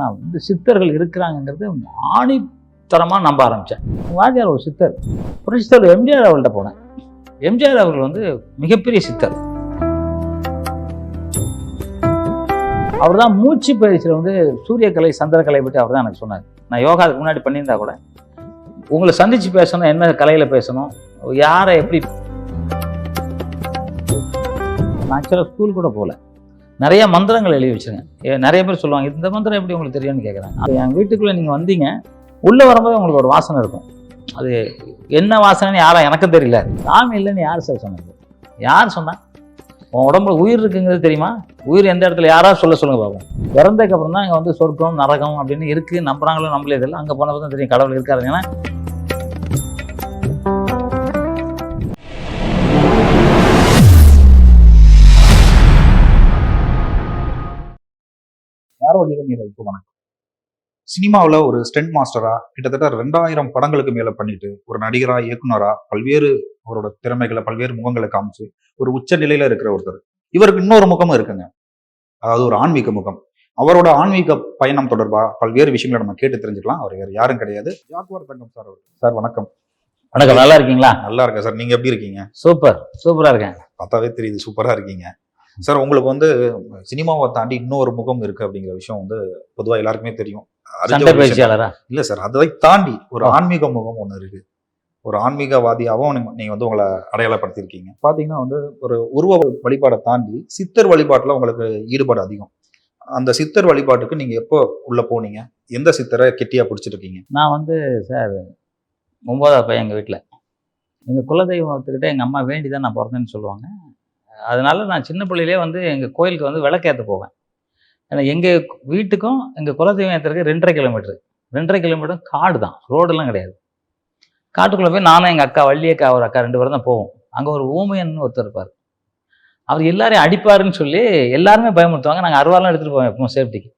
நான் வந்து சித்தர்கள் இருக்கிறாங்கங்கிறது ஆணித்தரமாக நம்ப ஆரம்பித்தேன் வாத்தியார் ஒரு சித்தர். புரட்சித்தர் எம்ஜிஆர் அவர்கள்ட்ட போனேன். எம்ஜிஆர் அவர்கள் வந்து மிகப்பெரிய சித்தர். அவர் தான் மூச்சு பயிற்சியில் வந்து சூரியக்கலை சந்திரக்கலை பற்றி அவர் தான் எனக்கு சொன்னார். நான் யோகா அதுக்கு முன்னாடி பண்ணியிருந்தா கூட. உங்களை சந்தித்து பேசணும் என்ன கலையில் பேசணும் யாரை எப்படி நான் ஆக்சுவலாக ஸ்கூல் கூட போகல. நிறைய மந்திரங்கள் எழுதி வச்சிருக்கேன். நிறைய பேர் சொல்லுவாங்க இந்த மந்திரம் எப்படி உங்களுக்கு தெரியும்னு கேட்குறாங்க அது என் வீட்டுக்குள்ளே நீங்கள் வந்தீங்க உள்ளே வரும்போது உங்களுக்கு ஒரு வாசனை இருக்கும். அது என்ன வாசனைன்னு யாரும் எனக்கும் தெரியல. சாமி இல்லைன்னு யார் சார் சொன்னது யார் சொன்னா? உன் உடம்புல உயிர் இருக்குங்கிறது தெரியுமா? உயிர் எந்த இடத்துல யாராவது சொல்ல சொல்லுங்க பார்ப்போம் இறந்ததுக்கு அப்புறம் தான் இங்கே வந்து சொர்க்கம் நரகம் அப்படின்னு இருக்குது நம்புறாங்களோ நம்மளே இதெல்லாம் அங்கே போனப்போ தான் தெரியும் கடவுள் இருக்காருங்கன்னா யாரோ நிகழ்ச்சிக்கு வணக்கம். சினிமாவில் ஒரு ஸ்டென்ட் மாஸ்டரா கிட்டத்தட்ட ரெண்டாயிரம் படங்களுக்கு மேல பண்ணிட்டு ஒரு நடிகரா இயக்குனரா பல்வேறு அவரோட திறமைகளை பல்வேறு முகங்களை காமிச்சு ஒரு உச்ச நிலையில இருக்கிற ஒருத்தர். இவருக்கு இன்னொரு முகமும் இருக்குங்க. அதாவது ஒரு ஆன்மீக முகம். அவரோட ஆன்மீக பயணம் தொடர்பா பல்வேறு விஷயங்களை நம்ம கேட்டு தெரிஞ்சுக்கலாம். அவர் வேற யாரும் கிடையாது. ஜாக்குவார் தங்கம் சார் சார் வணக்கம். வணக்கம். நல்லா இருக்கீங்களா? நல்லா இருக்கேன் சார். நீங்க எப்படி இருக்கீங்க? சூப்பர். சூப்பராக இருக்கேன். பார்த்தாவே தெரியுது. சூப்பரா இருக்கீங்க. சார் உங்களுக்கு வந்து சினிமாவை தாண்டி இன்னொரு முகம் இருக்கு அப்படிங்கிற விஷயம் வந்து பொதுவா எல்லாருக்குமே தெரியும். இல்ல சார் அதை தாண்டி ஒரு. ஆன்மீக முகம் ஒண்ணு இருக்கு. ஒரு ஆன்மீகவாதியாகவும் நீங்க- நீங்க வந்து உங்களை அடையாளப்படுத்தியிருக்கீங்க. பாத்தீங்கன்னா வந்து ஒரு உருவ வழிபாடை தாண்டி சித்தர் வழிபாட்டுல உங்களுக்கு ஈடுபாடு அதிகம். அந்த சித்தர் வழிபாட்டுக்கு நீங்க எப்போ உள்ள போனீங்க? எந்த சித்தரை கெட்டியா பிடிச்சிருக்கீங்க? நான் வந்து சார் ஒன்பதாவது பையன் எங்கள் வீட்டில் எங்கள் குலதெய்வத்துக்கிட்ட எங்கள் அம்மா வேண்டி தான் நான் பிறந்தேன்னு சொல்லுவாங்க. அதனால நான் சின்ன பிள்ளையிலே வந்து எங்கள் கோயிலுக்கு வந்து விளக்கேற்ற போவேன். ஏன்னா எங்கள் வீட்டுக்கும் எங்கள் குலதெய்வம் ஏற்றுறதுக்கு ரெண்டரை கிலோமீட்டர். ரெண்டரை கிலோமீட்டர் காடு தான். ரோடெல்லாம் கிடையாது. காட்டுக்குள்ளே போய் நானும் எங்கள் அக்கா வள்ளியக்கா ஒரு அக்கா ரெண்டு பேரும் தான் போவோம். அங்கே ஒரு ஊமையன் ஒருத்தர் இருப்பார். அவர் எல்லாரையும் அடிப்பாருன்னு சொல்லி எல்லாருமே பயமுறுத்துவாங்க. நாங்கள் அருவாலாம் எடுத்துகிட்டு போவோம் எப்பவும் சேஃப்டிக்கு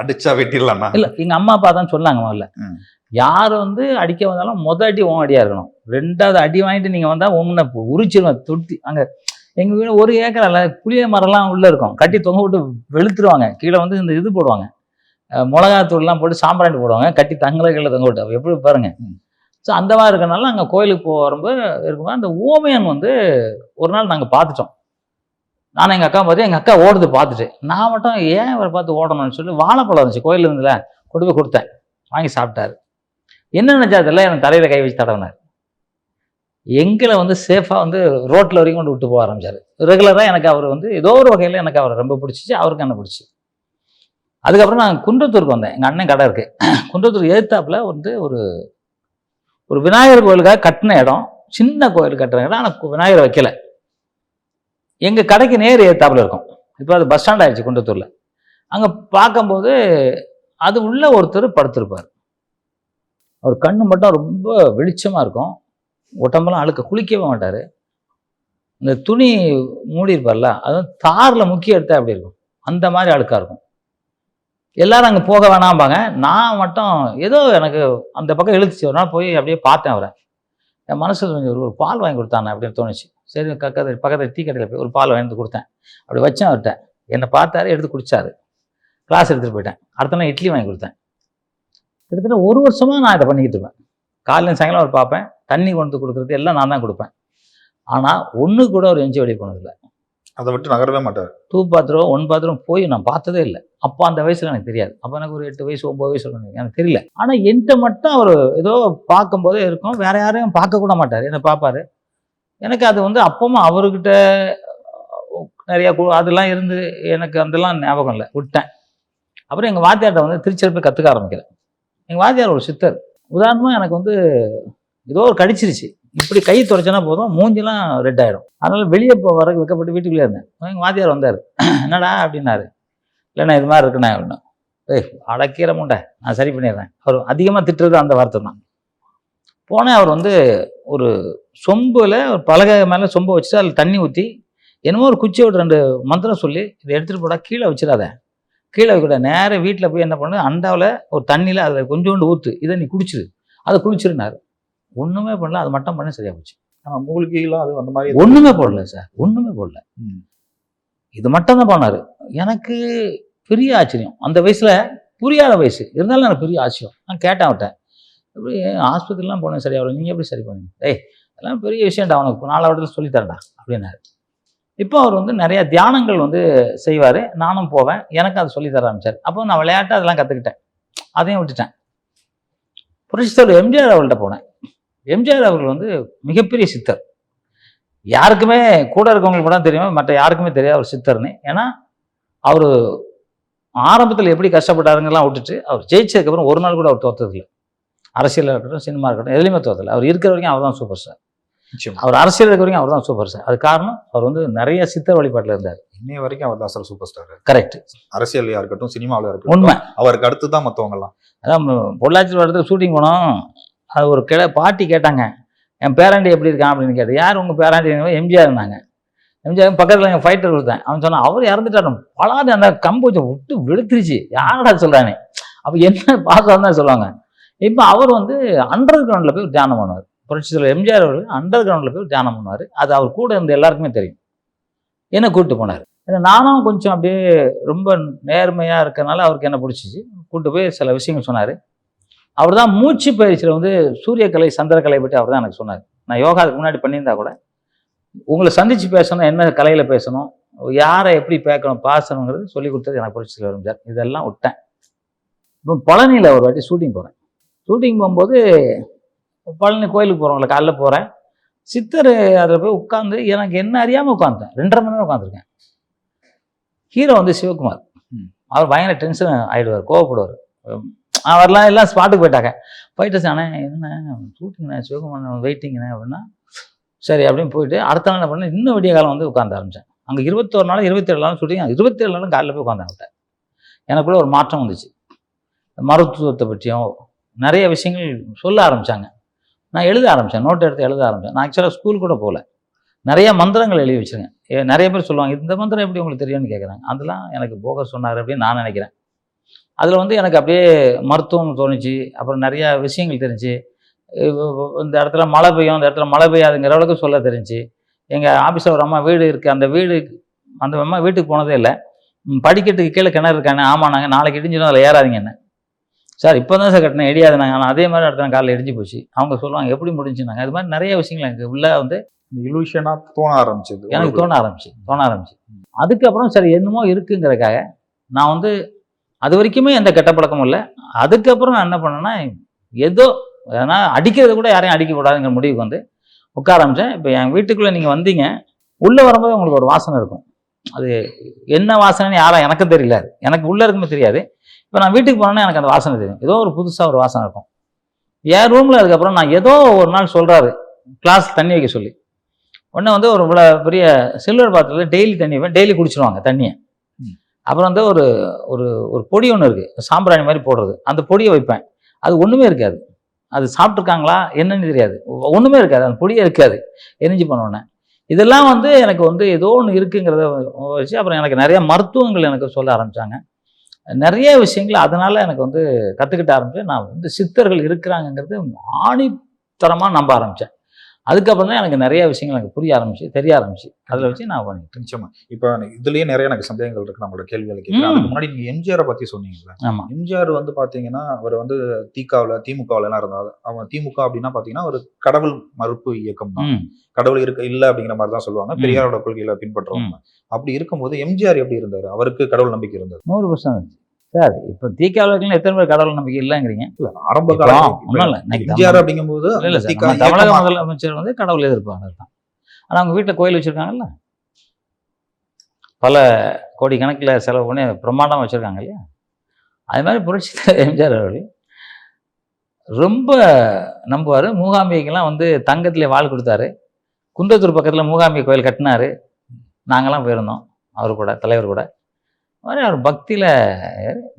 அடிச்சா வெட்டிடலாம்னா இல்ல எங்க அம்மா அப்பா தான் சொன்னாங்க முதல்ல. யார் வந்து அடிக்க வந்தாலும் முத அடி உன் அடியா இருக்கணும். ரெண்டாவது அடி வாங்கிட்டு நீங்க வந்தா உன்னை உரிச்சிருவேன் தொட்டி அங்க எங்க வீடு ஒரு ஏக்கர் அல்ல புளிய மரம்லாம் உள்ள இருக்கும். கட்டி தொங்க விட்டு வெளுத்துருவாங்க. கீழே வந்து இந்த இது போடுவாங்க. மிளகாத்தூள்லாம் போட்டு சாம்பிராணி போடுவாங்க. கட்டி தங்களை கீழே தொங்க விட்டு. எப்படி பாருங்க. ம். ஸோ அந்த மாதிரி இருக்கனால அங்கே கோயிலுக்கு போக வரும்போது இருக்கும்போது அந்த ஓமையன் வந்து ஒரு நாள் நாங்கள் பார்த்துட்டோம். நானும் எங்கள் அக்கா பார்த்து எங்கள் அக்கா ஓடுது பார்த்துட்டு. நான் மட்டும் ஏன் இவரை பார்த்து ஓடணும்னு சொல்லி வாழைப்பழம் இருந்துச்சு. கோயில் இருந்துல கொண்டு போய் கொடுத்தேன். வாங்கி சாப்பிட்டாரு. என்ன நினைச்சா தெரியல? எனக்கு தலையில கை வச்சு தடவினார். எங்களை வந்து சேஃபாக வந்து ரோட்டில் வரைக்கும் கொண்டு விட்டு போக ஆரம்பிச்சார். ரெகுலராக எனக்கு அவர் வந்து ஏதோ ஒரு வகையில் எனக்கு அவரை ரொம்ப பிடிச்சிச்சு அவருக்கு என்ன பிடிச்சி. அதுக்கப்புறம் நான் குன்றத்தூருக்கு வந்தேன். எங்கள் அண்ணன் கடை இருக்குது குன்றத்தூர் எதிர்த்தாப்புல வந்து ஒரு ஒரு விநாயகர் கோயிலுக்காக கட்டின இடம். சின்ன கோயில் கட்டுற இடம் ஆனால் விநாயகர் வைக்கல. எங்கள் கடைக்கு நேர் எதிர்த்தாப்புல இருக்கும். இப்போ அது பஸ் ஸ்டாண்ட் ஆயிடுச்சு குன்றத்தூரில். அங்கே பார்க்கும்போது அது உள்ள ஒருத்தர் படுத்திருப்பார். அவர் கண்ணு மட்டும் ரொம்ப வெளிச்சமாக இருக்கும். உடம்பெல்லாம் அழுக்க குளிக்கவே மாட்டார். இந்த துணி மூடி இருப்பார்ல அதுவும் தாரில் முக்கிய எடுத்தா அப்படி இருக்கும்? அந்த மாதிரி அழுக்காக இருக்கும். எல்லாரும் அங்கே போக வேணாம்பாங்க. நான் மட்டும் ஏதோ எனக்கு அந்த பக்கம் எழுத்துச்சு ஒரு நாள் போய் அப்படியே பார்த்தேன் அவரை. என் மனசில் கொஞ்சம் ஒரு- ஒரு பால் வாங்கி கொடுத்தானே அப்படின்னு தோணுச்சு. சரி பக்கத்து பக்கத்தில் டீ கடையில் போய் ஒரு பால் வாங்கி வந்து கொடுத்தேன். அப்படி வச்சேன் அவர்கிட்ட. என்னை பார்த்தாரு எடுத்து குடித்தாரு கிளாஸ் எடுத்துகிட்டு போயிட்டேன். அடுத்த நாள் இட்லி வாங்கி கொடுத்தேன். கிட்டத்தட்ட ஒரு வருஷமாக நான் இதை பண்ணிக்கிட்டு இருப்பேன். காலையில் சாயங்காலம் அவர் பார்ப்பேன். தண்ணி கொண்டு கொடுக்குறது எல்லாம் நான் தான் கொடுப்பேன். ஆனால் ஒன்று கூட ஒரு எஞ்சி வெளியே போனதில்லை. அதை விட்டு நகரவே மாட்டார். டூ பாத்ரூம் ஒன் பாத்ரூம் போய் நான் பார்த்ததே இல்லை. அப்போ அந்த வயசில் எனக்கு தெரியாது. அப்போ எனக்கு ஒரு எட்டு வயசு ஒம்பது வயசு எனக்கு தெரியல. ஆனால் என்கிட்ட மட்டும் அவர் ஏதோ பார்க்கும்போதே இருக்கும். வேற யாரையும் பார்க்க கூட மாட்டார். என்னை பார்ப்பாரு. எனக்கு அது வந்து அப்பவும் அவர்கிட்ட நிறைய அதெல்லாம் இருந்து எனக்கு அதெல்லாம் ஞாபகம் இல்லை. விட்டேன். அப்புறம் எங்கள் வாத்தியார்ட்ட வந்து திருச்சியில் போய் கற்றுக்க ஆரம்பிக்கிறேன். எங்கள் வாத்தியார் ஒரு சித்தர். உதாரணமாக எனக்கு வந்து ஏதோ ஒரு கடிச்சிருச்சு. இப்படி கை துடைச்சனா போதும் மூஞ்சிலாம் ரெட் ஆகிடும் அதனால் வெளியே போ வர வைக்கப்பட்டு வீட்டுக்குள்ளே இருந்தேன். எங்கள் வாத்தியார் வந்தார். என்னடா? அப்படின்னாரு. இல்லைண்ணா இது மாதிரி இருக்குண்ணா அப்படின்னா. ஏய் அடக்கீரை முண்டை நான் சரி பண்ணிடுறேன். அவர் அதிகமாக திட்டுறது அந்த வார்த்தை தான். போனேன் அவர் வந்து ஒரு சொம்பில் ஒரு பலகை மேலே சொம்பை வச்சுட்டு அதில் தண்ணி ஊற்றி என்னமோ ஒரு குச்சியோட ரெண்டு மந்திரம் சொல்லி இதை எடுத்துகிட்டு போடா கீழே வச்சிடாத. கீழே வைக்கூட நேராக வீட்டில் போய் என்ன பண்ணு அண்டாவில் ஒரு தண்ணியில் அதில் கொஞ்சோண்டு ஊற்று இதை நீ குடிச்சிரு. அதை குளிச்சிருனாரு ஒன்றுமே பண்ணல அது மட்டும் பண்ணி சரியா போச்சு. மூலிகைலாம் அது அந்த மாதிரி ஒன்றுமே போடல சார் ஒன்றுமே போடல. இது மட்டும் தான் பண்ணாரு. எனக்கு பெரிய ஆச்சரியம். அந்த வயசில் புரியாத வயசு. இருந்தாலும் எனக்கு பெரிய ஆச்சரியம். நான் கேட்டேன் அவர்கிட்ட. இப்படி ஆஸ்பத்திரிலாம் போனேன் சரியா? வரும் நீங்கள் எப்படி சரி பண்ணீங்க? ஏய் அதெல்லாம் பெரிய விஷயம்டா அவனுக்கு நாலாவதுல சொல்லித்தரேன்டா அப்படின்னாரு. இப்போ அவர் வந்து நிறைய தியானங்கள் வந்து செய்வார். நானும் போவேன். எனக்கு அதை சொல்லி தர ஆரம்பிச்சார். அப்போ நான் விளையாட்டு அதெல்லாம் கற்றுக்கிட்டேன் அதையும் விட்டுட்டேன். புரட்சித்தலைவர் எம்ஜிஆர் அவர்கள்ட்ட போனேன். எம்ஜிஆர் அவர்கள் வந்து மிகப்பெரிய சித்தர். யாருக்குமே கூட இருக்கவங்களுக்கு கூட தெரியுமா மற்ற யாருக்குமே தெரியாது அவர் சித்தர்னு. ஏன்னா அவர் ஆரம்பத்தில் எப்படி கஷ்டப்பட்டாருங்கெல்லாம் விட்டுட்டு அவர் ஜெயிச்சதுக்கப்புறம் ஒரு நாள் கூட அவர் தோற்றதில்லை அரசியலில் இருக்கட்டும் சினிமா இருக்கட்டும் எதுலையுமே தோத்ததில்லை. அவர் இருக்கிற வரைக்கும் அவர் தான் சூப்பர் ஸ்டார் அவர் அரசியல் இருக்கிற வரைக்கும் அவர் தான் சூப்பர் ஸ்டார் அது காரணம் அவர் வந்து நிறைய சித்தர் வழிபாட்டில் இருந்தார். இன்னைய வரைக்கும் அவர் தான் சார் சூப்பர் ஸ்டார் கரெக்ட் அரசியல்லையா இருக்கட்டும் சினிமாவில இருக்கட்டும் உண்மை. அவருக்கு அடுத்து தான் மத்தவங்க எல்லாம் அதான் பொள்ளாச்சி இடத்துக்கு ஷூட்டிங் போனோம். அது ஒரு கிளை பாட்டி கேட்டாங்க என் பேராண்டி எப்படி இருக்கான்? அப்படின்னு கேட்டு யார் உங்கள் பேராண்டி? எம்ஜிஆர் இருந்தாங்க. எம்ஜிஆர் பக்கத்தில் எங்கள் ஃபைட்டர் கொடுத்தேன். அவன் சொன்னான் அவர் இறந்துட்டாரு. பலாது அந்த கம்பு விட்டு வெளுத்துருச்சு. யாரடா சொல்கிறானே அப்போ என்ன பாசம் தான் சொல்லுவாங்க. இப்போ அவர் வந்து அண்டர் கிரவுண்டில் போய் தியானம் பண்ணுவார். புரட்சி தலைவர் எம்ஜிஆர் அவர்கள் அண்டர் கிரவுண்டில் போய் தியானம் பண்ணுவார். அது அவர் கூட இருந்த எல்லாருக்குமே தெரியும். என்ன கூப்பிட்டு போனார். ஏன்னா நானும் கொஞ்சம் அப்படியே ரொம்ப நேர்மையாக இருக்கிறனால அவருக்கு என்ன பிடிச்சிச்சு? கூப்பிட்டு போய் சில விஷயங்கள் சொன்னார். அவர் தான் மூச்சு பயிற்சியில் வந்து சூரியக்கலை சந்திரக்கலை பற்றி அவர் தான் எனக்கு சொன்னார். நான் யோகா அதுக்கு முன்னாடி பண்ணியிருந்தா கூட. உங்களை சந்தித்து பேசணும் என்ன கலையில் பேசணும் யாரை எப்படி பேக்கணும் பாசணுங்கிறது சொல்லி கொடுத்தது எனக்கு புரட்சி தலைவர் எம்ஜிஆர். இதெல்லாம் விட்டேன். இப்போ பழனியில் ஒரு வாட்டி ஷூட்டிங் போகிறேன் ஷூட்டிங் போகும்போது பழனி கோயிலுக்கு போகிறவங்கள காலைல போகிறேன் சித்தர் அதில் போய் உட்காந்து எனக்கு என்ன அறியாமல் உட்காந்துட்டேன் ரெண்டரை மணி நேரம் உட்காந்துருக்கேன் ஹீரோ வந்து சிவகுமார். அவர் பயங்கர டென்ஷன் ஆகிடுவார் கோவப்படுவார். அவர்லாம் எல்லாம் ஸ்பாட்டுக்கு போயிட்டாங்க. போயிட்டு அண்ணே என்ன ஷூட்டிங்ண்ணே சிவகுமார் வெயிட்டிங்கண்ணே அப்படின்னா சரி அப்படின்னு போயிட்டு அடுத்த நாள் என்ன பண்ணேன் இன்னும் விடிய காலம் வந்து உட்காந்து ஆரம்பித்தேன் அங்கே இருபத்தோரு நாள் இருபத்தேழு நாள் ஷூட்டிங் இருபத்தேழு நாளும் காலையில் போய் உட்காந்து எனக்குள்ள ஒரு மாற்றம் வந்துச்சு. மருத்துவத்தை பற்றியும் நிறைய விஷயங்கள் சொல்ல ஆரம்பித்தாங்க நான் எழுத ஆரம்பித்தேன் நோட் எடுத்து எழுத ஆரம்பித்தேன் நான் ஆக்சுவலாக ஸ்கூல் கூட போகல நிறைய மந்திரங்கள் எழுதி வச்சிருக்கேன். நிறைய பேர் சொல்லுவாங்க இந்த மந்திரம் எப்படி உங்களுக்கு தெரியும்னு கேட்குறாங்க அதெல்லாம் எனக்கு போகர் சொன்னார் அப்படின்னு நான் நினைக்கிறேன். அதில் வந்து எனக்கு அப்படியே மருத்துவம் தோணுச்சு. அப்புறம் நிறையா விஷயங்கள் தெரிஞ்சு இந்த இடத்துல மழை பெய்யும் இந்த இடத்துல மழை பெய்யாதுங்கிற அளவுக்கு சொல்ல தெரிஞ்சு எங்கள் ஆஃபீஸில் ஒரு அம்மா வீடு இருக்குது அந்த வீடு அந்த அம்மா வீட்டுக்கு போனதே இல்லை. படிக்கட்டுக்கு கீழே கிணறு இருக்கானே ஆமாம் நாங்கள் நாளைக்கு இடிஞ்சிடும் அதில் ஏறாதீங்க என்ன. சார் இப்போ தான் சார் கட்டினேன் இடியாது நாங்கள் ஆனால் அதே மாதிரி இடத்துல காலையில் இடிஞ்சு போச்சு. அவங்க சொல்லுவாங்க எப்படி முடிஞ்சுனாங்க? அது மாதிரி நிறைய விஷயங்கள் எனக்கு உள்ள வந்து இந்த இலூஷனா தோண ஆரம்பிச்சது. எனக்கு தோண ஆரம்பிச்சு தோண ஆரம்பிச்சு. அதுக்கப்புறம் சரி என்னமோ இருக்குங்கிறதுக்காக நான் வந்து அது வரைக்குமே எந்த கெட்ட பழக்கமும் இல்லை. அதுக்கப்புறம் நான் என்ன பண்ணேன்னா ஏதோ ஏன்னா அடிக்கிறது கூட யாரையும் அடிக்கக்கூடாதுங்கிற முடிவுக்கு வந்து உட்கார ஆரம்பித்தேன் இப்போ என் வீட்டுக்குள்ளே நீங்கள் வந்தீங்க உள்ளே வரும்போது உங்களுக்கு ஒரு வாசனை இருக்கும். அது என்ன வாசனைன்னு யாரும் எனக்கும் தெரியல. எனக்கு உள்ளே இருக்குமே தெரியாது. இப்போ நான் வீட்டுக்கு போனோன்னே எனக்கு அந்த வாசனை தெரியும். ஏதோ ஒரு புதுசாக ஒரு வாசனை இருக்கும். என் ரூமில் அதுக்கப்புறம் நான் ஏதோ ஒரு நாள் சொல்கிறாரு கிளாஸ் தண்ணி வைக்க சொல்லி. உடனே வந்து ஒரு இவ்வளோ பெரிய சில்வர் பாத்திரத்தில் டெய்லி தண்ணி வைப்பேன். டெய்லி குடிச்சிருவாங்க தண்ணியை. அப்புறம் வந்து ஒரு ஒரு ஒரு பொடி ஒன்று இருக்குது சாம்பிராணி மாதிரி போடுறது. அந்த பொடியை வைப்பேன். அது ஒன்றுமே இருக்காது. அது சாப்பிட்ருக்காங்களா என்னன்னு தெரியாது. ஒ- ஒண்ணுமே இருக்காது. அந்த பொடியே இருக்காது. எரிஞ்சு பண்ணோன்னே இதெல்லாம் வந்து எனக்கு வந்து ஏதோ ஒன்று இருக்குங்கிறத வச்சு அப்புறம் எனக்கு நிறைய மருத்துவங்கள் எனக்கு சொல்ல ஆரம்பிச்சாங்க. நிறைய விஷயங்கள் அதனால எனக்கு வந்து கற்றுக்கிட்ட ஆரம்பிச்சு நான் வந்து சித்தர்கள் இருக்கிறாங்கங்கிறது ஆணித்தரமாக நம்ப ஆரம்பித்தேன் அதுக்கப்புறம் தான் எனக்கு நிறைய விஷயங்கள் எனக்கு புரிய ஆரம்பிச்சு தெரிய ஆரம்பிச்சு. அதில் வச்சு நான் பண்ணிட்டேன் நிச்சயமா. இப்ப இதுலயே நிறைய எனக்கு சந்தேகங்கள் இருக்கு. நம்மளோட கேள்விகளை கேட்கிறேன். அதுக்கு முன்னாடி நீங்க எம்ஜிஆரை பத்தி சொன்னீங்கல்ல. ஆமாம் எம்ஜிஆர் வந்து பாத்தீங்கன்னா அவர் வந்து திகாவில் திமுகவில் எல்லாம் இருந்தாரு. அவன் திமுக அப்படின்னா பாத்தீங்கன்னா ஒரு கடவுள் மறுப்பு இயக்கம் தான். கடவுள் இருக்க இல்ல அப்படிங்கிற மாதிரி தான் சொல்லுவாங்க. பெரியாரோட கொள்கையில பின்பற்றுவாங்க அப்படி இருக்கும்போது எம்ஜிஆர் எப்படி இருந்தாரு? அவருக்கு கடவுள் நம்பிக்கை இருந்தது. நூறு பர்சன்ட் சார் இப்போ தீக்காவலர்கள் எத்தனை பேர் கடவுள் நம்பிக்கை இல்லைங்கிறீங்க? இல்ல ஆரம்ப காலம் அப்படிங்கும்போது இல்லை சார் தமிழக முதலமைச்சர் வந்து கடவுள் எதிர்ப்பாளர் தான். ஆனால் அவங்க வீட்டில் கோயில் வச்சுருக்காங்கல்ல? பல கோடி கணக்கில் செலவு பண்ணி பிரம்மாண்டம் வச்சுருக்காங்க இல்லையா? அது மாதிரி புரட்சி எம்ஜிஆர் அவர்கள் ரொம்ப நம்புவார். மூகாம்பிகைக்கெல்லாம் வந்து தங்கத்திலே வாழ் கொடுத்தாரு. குன்றத்தூர் பக்கத்தில் மூகாம்பிகை கோயில் கட்டினாரு. நாங்களாம் போயிருந்தோம் அவர் கூட தலைவர் கூட. மாதிரி அவர் பக்தியில்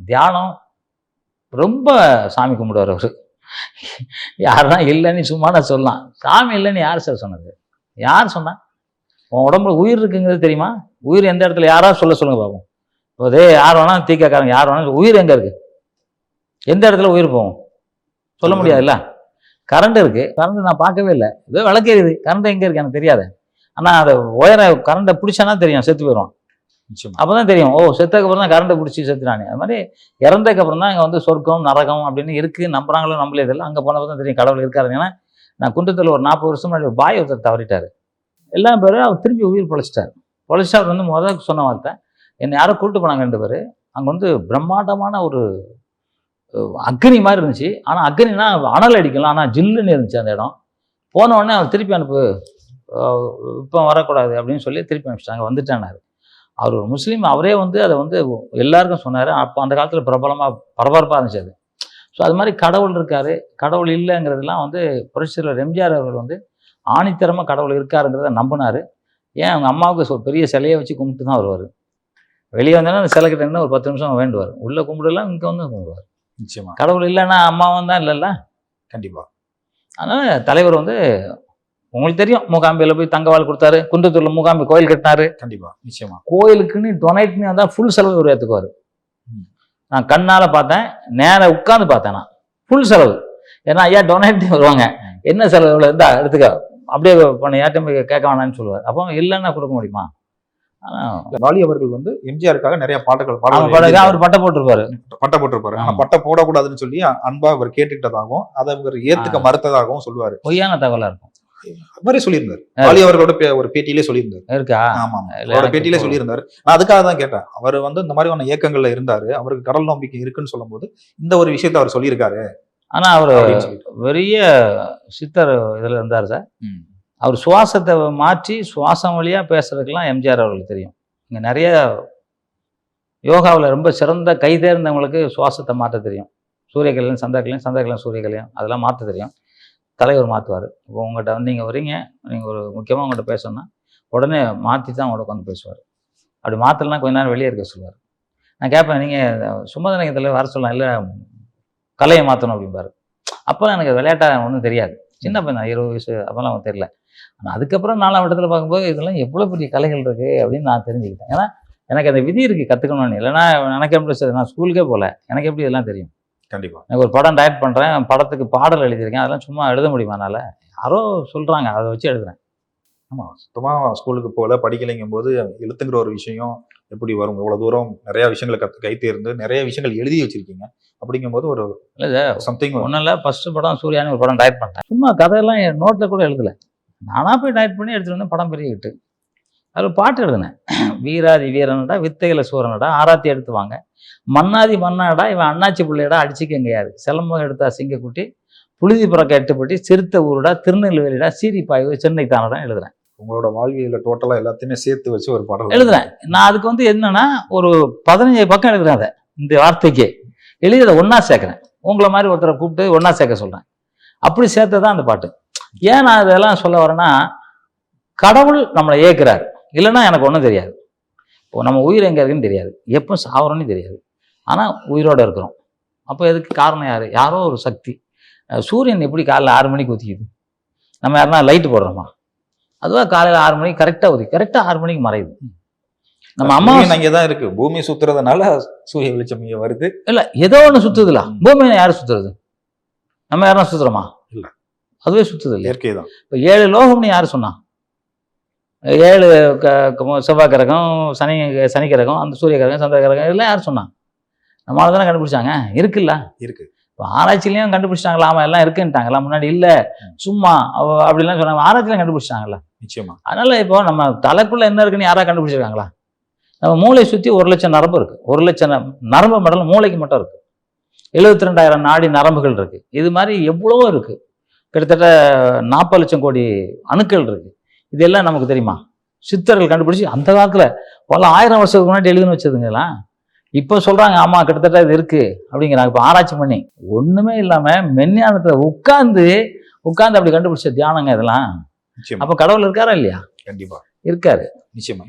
தியானம் ரொம்ப சாமி கும்பிடுவார் அவர். யாருன்னா இல்லைன்னு சும்மா நான் சொல்லலாம். சாமி இல்லைன்னு யார் சார் சொன்னது? யார் சொன்னா? உன் உடம்புல உயிர் இருக்குங்கிறது தெரியுமா? உயிர் எந்த இடத்துல? யாராவது சொல்ல சொல்லுங்க பாப்போம். இப்போ அதே யார் வேணா தீக்காக்காரங்க யார் வேணா உயிர் எங்க இருக்கு? எந்த இடத்துல உயிர் போகும்? சொல்ல முடியாதுல்ல? கரண்ட் இருக்கு. கரண்ட் நான் பார்க்கவே இல்லை. ஏதோ விளக்கு எரியுது கரண்ட் எங்க இருக்கு? எனக்கு தெரியாது. ஆனா அதை ஒயரை கரண்ட்டை பிடிச்சானா தெரியும். செத்து போயிடும் அப்போ அப்பதான் தெரியும். ஓ செத்ததுக்கு அப்புறம் தான் கரண்டை பிடிச்சி செத்துறானே அது மாதிரி இறந்ததுக்கு அப்புறம் தான் இங்கே வந்து சொர்க்கம் நரகம் அப்படின்னு இருக்கு. நம்புறாங்களோ நம்மளே இதெல்லாம் அங்கே போனப்போ தான் தெரியும் கடவுள் இருக்காரு ஏன்னா நான் குன்றத்தில் ஒரு நாற்பது வருஷம் முன்னாடி பாய் ஒருத்தர் தவறிட்டாரு. எல்லா பேரும் அவர் திருப்பி உயிர் பொழைச்சிட்டார். பொழைச்சிட்டு அவர் வந்து முதல் சொன்ன வார்த்தை. என்னை யாரோ கூப்பிட்டு போனாங்க ரெண்டு பேர். அங்கே வந்து பிரம்மாண்டமான ஒரு அக்னி மாதிரி இருந்துச்சு. ஆனால் அக்னினா அனல் அடிக்கலாம் ஆனால் ஜில்லுன்னு இருந்துச்சு அந்த இடம். போன உடனே அவர் திருப்பி அனுப்பு இப்போ வரக்கூடாது அப்படின்னு சொல்லி திருப்பி அனுப்பிச்சிட்டாங்க. வந்துட்டானாரு. அவர் ஒரு முஸ்லீம் அவரே வந்து அதை வந்து எல்லாருக்கும் சொன்னார். அப்போ அந்த காலத்தில் பிரபலமாக பரபரப்பாக இருந்துச்சு அது. ஸோ அது மாதிரி கடவுள் இருக்காரு. கடவுள் இல்லைங்கிறதுலாம் வந்து புரட்சியாளர் எம்ஜிஆர் அவர்கள் வந்து ஆணித்தரமாக கடவுள் இருக்காருங்கிறத நம்பினார். ஏன் அவங்க அம்மாவுக்கு பெரிய சிலையை வச்சு கும்பிட்டு தான் வருவார். வெளியே வந்தோன்னா அந்த சிலை கிட்ட நின்னு ஒரு பத்து நிமிஷம் வேண்டுவார். உள்ளே கும்பிடலாம் இங்கே வந்து கும்பிடுவார். நிச்சயமா. கடவுள் இல்லைன்னா அம்மாவும் தான் இல்லைல்ல? கண்டிப்பா. அதனால் தலைவர் வந்து உங்களுக்கு தெரியும் மூகாம்பியில் போய் தங்கவாள் கொடுத்தாரு குன்றத்தூரில் மூகாம்பி கோயில் கட்டினாரு. கண்டிப்பா நிச்சயமா. கோயிலுக்குன்னு டொனேட்னு வந்தால் ஃபுல் செலவு இவர் ஏற்றுக்குவார். நான் கண்ணால் பார்த்தேன் நேரா உட்காந்து பார்த்தேன் நான். ஃபுல் செலவு. ஏன்னா ஐயா டொனேட் வருவாங்க. என்ன செலவு இவ்வளோ இருந்தா எடுத்துக்க. அப்படியே பண்ண யார்ட்டும் கேட்க வேணாம்னு சொல்லுவார். அப்போ இல்லைன்னா கொடுக்க முடியுமா? ஆனால் வாலி அவர்கள் வந்து எம்ஜிஆருக்காக நிறைய பாட்டுகள் பாடல்கள். அவர் பட்டை போட்டிருப்பாரு. பட்டை போட்டிருப்பாரு. ஆனா. பட்டை போடக்கூடாதுன்னு சொல்லி அன்பா அவர் கேட்டுக்கிட்டதாகவும் அதை அவர் ஏத்துக்க. மறுத்ததாகவும் சொல்லுவாரு. பொய்யான தகவலாக இருக்கும். மாதிரி சொல்லியிருந்தாரு. வாலி அவர்களோட ஒரு பேட்டியிலே சொல்லியிருந்தாரு. இருக்கா? ஆமா அவரோட பேட்டியிலே சொல்லியிருந்தாரு. நான் அதுக்காக தான் கேட்டேன். அவர் வந்து இந்த மாதிரியான இயக்கங்கள்ல இருந்தாரு. அவருக்கு கடல் நம்பிக்கை இருக்குன்னு சொல்லும்போது இந்த ஒரு விஷயத்த அவர் சொல்லியிருக்காரு. ஆனால் அவர். பெரிய சித்தர் இதில் இருந்தார் சார். அவர் சுவாசத்தை மாற்றி சுவாசம் வழியாக பேசுறதுக்கெல்லாம் எம்ஜிஆர் அவர்களுக்கு தெரியும். இங்கே நிறைய யோகாவில் ரொம்ப சிறந்த கை தேர்ந்தவங்களுக்கு சுவாசத்தை மாற்ற தெரியும். சூரியகலையும் சந்திரகலையும் சந்திரகலையும் சூரியகலையும் அதெல்லாம் மாற்ற தெரியும். தலைவர் மாற்றுவார் இப்போ உங்கள்கிட்ட வந்து நீங்கள் வரீங்க நீங்கள் ஒரு முக்கியமாக உங்கள்கிட்ட பேசணும்னா உடனே மாற்றி தான் உங்கள்கிட்ட வந்து பேசுவார். அப்படி மாற்றலனா கொஞ்ச நேரம் வெளியே இருக்க சொல்லுவார். நான் கேட்பேன் நீங்கள் சுமதனகத்தில் வர சொல்லலாம் இல்லை கலையை மாற்றணும் அப்படிம்பாரு. அப்போல்லாம் எனக்கு விளையாட்டாக ஒன்றும் தெரியாது. சின்ன பையன் இருபது வயசு அப்போல்லாம் அவன் தெரியல. ஆனால் அதுக்கப்புறம் நாலாம் இடத்துல பார்க்கும்போது இதெல்லாம் எவ்வளோ பெரிய கலைகள் இருக்குது அப்படின்னு நான் தெரிஞ்சுக்கிட்டேன். ஏன்னா எனக்கு அந்த விதி இருக்குது கற்றுக்கணும்னு இல்லைனா எனக்கு எப்படி சரி, நான் ஸ்கூலுக்கே போகல எனக்கு எப்படி இதெல்லாம் தெரியும்? கண்டிப்பா. எனக்கு ஒரு படம் டைரக்ட் பண்ணுறேன் படத்துக்கு பாடல் எழுதியிருக்கேன் அதெல்லாம் சும்மா எழுத முடியுமா என்னால்? யாரோ சொல்கிறாங்க அதை வச்சு எழுதுறேன். ஆமா சுத்தமா ஸ்கூலுக்கு போல படிக்கலைங்கும் போது எழுத்துங்கிற ஒரு விஷயம் எப்படி வரும்? இவ்வளவு தூரம் நிறைய விஷயங்களை கத்து கை தேர்ந்து நிறைய விஷயங்கள் எழுதி வச்சிருக்கீங்க. அப்படிங்கும்போது ஒரு இல்லை சம்திங் ஒன்றும் இல்லை ஃபஸ்ட்டு படம் சூர்யான்னு ஒரு படம் டைரக்ட் பண்ணேன் சும்மா கதையெல்லாம் என் நோட்டில் கூட எழுதலை. நானாக போய் டைரக்ட் பண்ணி எடுத்துகிட்டு வந்து படம் பெரிய ஹிட்டு அதில் பாட்டு எழுதினேன். வீராதி வீரனடா வித்தைகளை சூரனடா ஆராத்தி எடுத்து வாங்க மன்னாதி மன்னாடா இவன் அண்ணாச்சி பிள்ளையடா அடிச்சுக்கங்க யாரு? சிலம்பம் எடுத்தா சிங்கக்குட்டி புழுதி புறக்க எட்டுப்பட்டி சிறுத்த ஊருடா திருநெல்வேலிடா சீரிப்பாய்வு சென்னை தானடா எழுதுறேன். உங்களோட வாழ்வியல டோட்டலா எல்லாத்தையுமே சேர்த்து வச்சு ஒரு பாடல் எழுதுறேன். நான் அதுக்கு வந்து என்னன்னா ஒரு பதினஞ்சு பக்கம் எழுதுறேன் அதை இந்த வார்த்தைக்கு. எழுதி அதை ஒன்றா சேர்க்குறேன். உங்களை மாதிரி ஒருத்தரை கூப்பிட்டு ஒன்றா சேர்க்க சொல்கிறேன் அப்படி சேர்த்து தான் அந்த பாட்டு. ஏன் நான் இதெல்லாம் சொல்ல வரேன்னா கடவுள் நம்மளை ஏற்கிறார் இல்லைன்னா எனக்கு ஒன்றும் தெரியாது. இப்போ நம்ம உயிர் எங்கே இருக்குன்னு தெரியாது. எப்போ சாவறோன்னு தெரியாது. ஆனால் உயிரோடு இருக்கிறோம். அப்போ எதுக்கு காரணம் யார்? யாரோ ஒரு சக்தி. சூரியன் எப்படி காலைல ஆறு மணிக்கு ஒத்திக்குது நம்ம யாருன்னா லைட்டு போடுறோமா? அதுவாக காலையில் ஆறு மணிக்கு கரெக்டாக ஒதுக்கி கரெக்டாக ஆறு மணிக்கு மறையுது. நம்ம அம்மா சூரியன் அங்கேதான் இருக்கு. பூமி சுத்துறதுனால சூரிய வெளிச்சம் இங்க வருது. இல்ல ஏதோ ஒண்ணு சுத்துதுல. பூமியில யாரு சுத்துறது? நம்ம யாரும் சுத்துறோமா? இல்ல. அதுவே சுத்துது இல்லையா? இயற்கை தான் இப்ப ஏழு லோகம்னு யாரு சொன்னா? ஏழு க- செவ்வாய் கிரகம் சனி சனி கிரகம் அந்த சூரிய கிரகம் சந்திர கிரகம் இதெல்லாம் யார் சொன்னா? நம்மளால தானே கண்டுபிடிச்சாங்க? இருக்குல்ல? இருக்கு. இப்போ ஆராய்ச்சிலையும் கண்டுபிடிச்சிட்டாங்களா? ஆமா எல்லாம் இருக்குன்ட்டாங்களா? முன்னாடி இல்ல. சும்மா அப்படிலாம் சொன்னாங்க. ஆராய்ச்சிலையும் கண்டுபிடிச்சிட்டாங்கல்ல? நிச்சயமா. அதனால இப்போ நம்ம தலைக்குள்ள என்ன இருக்குன்னு யாரா கண்டுபிடிச்சிருக்காங்களா? நம்ம மூளை சுத்தி ஒரு லட்சம் நரம்பு இருக்கு. ஒரு லட்சம் நரம்பு மண்டலம் மூளைக்கு மட்டும் இருக்கு. எழுபத்தி ரெண்டாயிரம் நாடி நரம்புகள் இருக்கு. இது மாதிரி எவ்வளவோ இருக்கு. கிட்டத்தட்ட நாற்பது லட்சம் கோடி அணுக்கள் இருக்கு. இதெல்லாம் நமக்கு தெரியுமா? சித்தர்கள் கண்டுபிடிச்சு அந்த காலத்துல பல ஆயிரம் வருஷத்துக்கு முன்னாடி எழுதுன்னு வச்சதுங்கலாம் இப்போ சொல்றாங்க ஆமா கிட்டத்தட்ட இது இருக்கு. அப்படிங்கிறாங்க. இப்போ ஆராய்ச்சி பண்ணி ஒண்ணுமே இல்லாம மெஞ்ஞானத்துல உட்கார்ந்து உட்கார்ந்து அப்படி கண்டுபிடிச்ச தியானங்க இதெல்லாம். அப்ப கடவுள் இருக்காரா இல்லையா? கண்டிப்பா. இருக்காரு. நிச்சயமா.